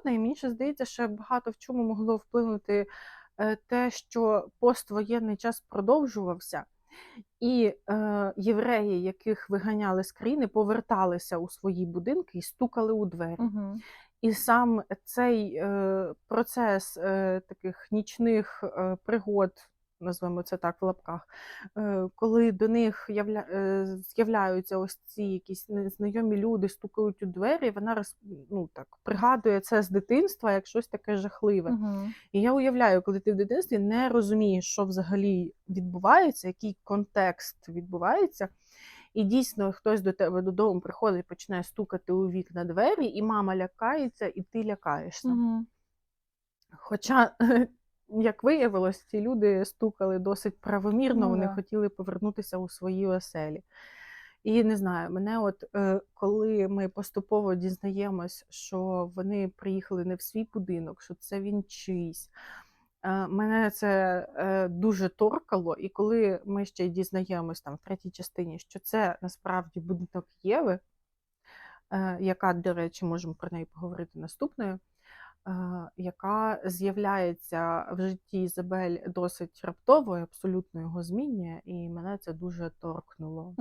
згодна, і мені ще здається, що багато в чому могло вплинути е, те, що поствоєнний час продовжувався, і е, євреї, яких виганяли з країни, поверталися у свої будинки і стукали у двері. Угу. І сам цей е, процес е, таких нічних е, пригод, назвемо це так в лапках, е, коли до них е, з'являються ось ці якісь незнайомі люди, стукають у двері, вона ну, так, пригадує це з дитинства як щось таке жахливе. Угу. І я уявляю, коли ти в дитинстві не розумієш, що взагалі відбувається, який контекст відбувається. І дійсно хтось до тебе додому приходить, починає стукати у вікна двері, і мама лякається, і ти лякаєшся. Угу. Хоча, як виявилось, ці люди стукали досить правомірно, Ну вони да. хотіли повернутися у свої оселі. І не знаю, мене, от е, коли ми поступово дізнаємось, що вони приїхали не в свій будинок, що це він чийсь. Е, Мене це е, дуже торкало, і коли ми ще дізнаємось там в третій частині, що це насправді будинок Єви, е, яка, до речі, можемо про неї поговорити наступною, яка з'являється в житті Ізабель досить раптово і абсолютно його змінює, і мене це дуже торкнуло.